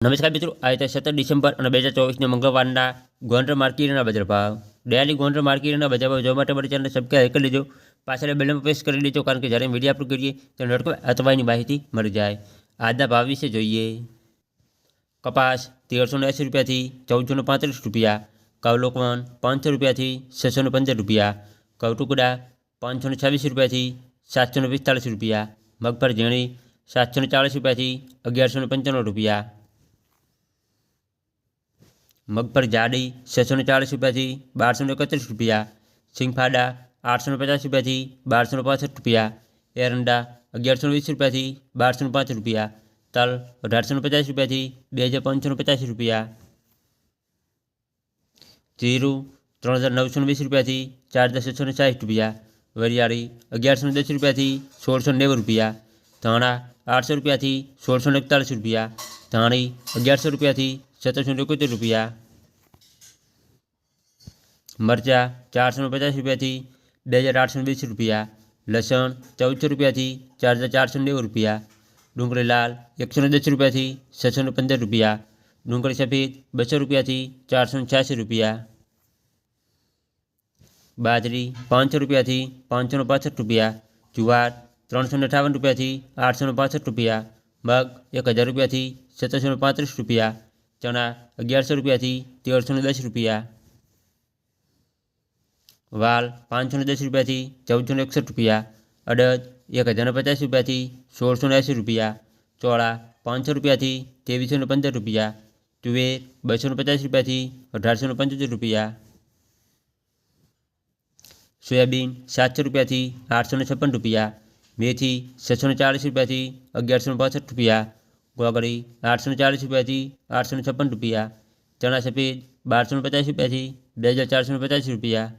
નમસ્કાર મિત્રો આજે સત્તર ડિસેમ્બર અને બે હજાર ચોવીસના મંગળવારના ગોંડલ માર્કેટના બજાર ભાવ ડેલી ગોંડલ માર્કેટના બજાર ભાવ જોવા માટે મારી ચેનલ સબસ્ક્રાઈબ કરી લેજો પાછળ બેલમાં પ્રેસ કરી લેજો કારણ કે જ્યારે વિડીયો અપલોડ કરીએ ત્યારે નોટકો અથવાની માહિતી મળી જાય આજના ભાવ વિશે જોઈએ કપાસ તેરસો ને એંસી રૂપિયાથી ચૌદસો ને પાંત્રીસ રૂપિયા કવલોકવન પાંચસો રૂપિયાથી છસો ને પંદર રૂપિયા કવટુકડા પાંચસો ને છવ્વીસ રૂપિયાથી સાતસો ને પિસ્તાળીસ રૂપિયા મગફળ ઝીણી સાતસો ને ચાળીસ રૂપિયાથી અગિયારસો ને પંચાણું રૂપિયા મગફળી જાડી છસો ને ચાળીસ રૂપિયાથી બારસો ને એકત્રીસ રૂપિયા સિંગફાડા આઠસો ને પચાસ રૂપિયાથી બારસો ને પાસઠ રૂપિયા એરંડા અગિયારસો ને વીસ રૂપિયાથી બારસો ને પાંચ રૂપિયા તલ અઢારસો ને પચાસ રૂપિયાથી બે હજાર પાંચસો ને પચાસ રૂપિયા જીરું ત્રણ હજાર નવસો ને વીસ રૂપિયાથી ચાર હજાર છસો ને સાઠ રૂપિયા વરિયાળી અગિયારસો ને દસ રૂપિયાથી સોળસો ને નેવું રૂપિયા ધાણા આઠસો રૂપિયાથી સોળસો ને એકતાળીસ રૂપિયા ધાણી અગિયારસો રૂપિયાથી સત્તરસો ને એકોતેર રૂપિયા મરચાં ચારસો ને પચાસ રૂપિયાથી બે હજાર આઠસો ને વીસ રૂપિયા લસણ ચૌદસો રૂપિયાથી ચાર હજાર ચારસો ને નેવું રૂપિયા ડુંગળી લાલ એકસો ને દસ રૂપિયાથી છસો ને પંદર રૂપિયા ડુંગળી સફેદ બસો રૂપિયાથી ચારસો ને છ્યાસી રૂપિયા બાજરી પાંચસો રૂપિયાથી પાંચસો ને પાસઠ રૂપિયા જુવાર ત્રણસો ને અઠાવન રૂપિયાથી આઠસો ને પાસઠ રૂપિયા મગ એક હજાર રૂપિયાથી સત્તરસો ને પાંત્રીસ રૂપિયા ચણા અગિયારસો રૂપિયાથી તેરસો ને દસ રૂપિયા વાલ પાંચસો ને દસ રૂપિયાથી ચૌદસો ને એકસઠ રૂપિયા અડદ એક હજાર ને પચાસ રૂપિયાથી સોળસો ને એંસી રૂપિયા ચોળા પાંચસો રૂપિયાથી ત્રેવીસો ને પંદર રૂપિયા તુવેર બસો ને પચાસ રૂપિયાથી અઢારસો ને પંચોતેર રૂપિયા સોયાબીન સાતસો રૂપિયાથી આઠસો ને છપ્પન રૂપિયા મેથી છસો ને ચાલીસ રૂપિયાથી અગિયારસો ને પાસઠ રૂપિયા ગોગળી આઠસો ને ચાલીસ રૂપિયાથી આઠસો ને છપ્પન રૂપિયા ચણા સફેદ બારસો ને પચાસ રૂપિયાથી બે હજાર ચારસો ને પચાસ રૂપિયા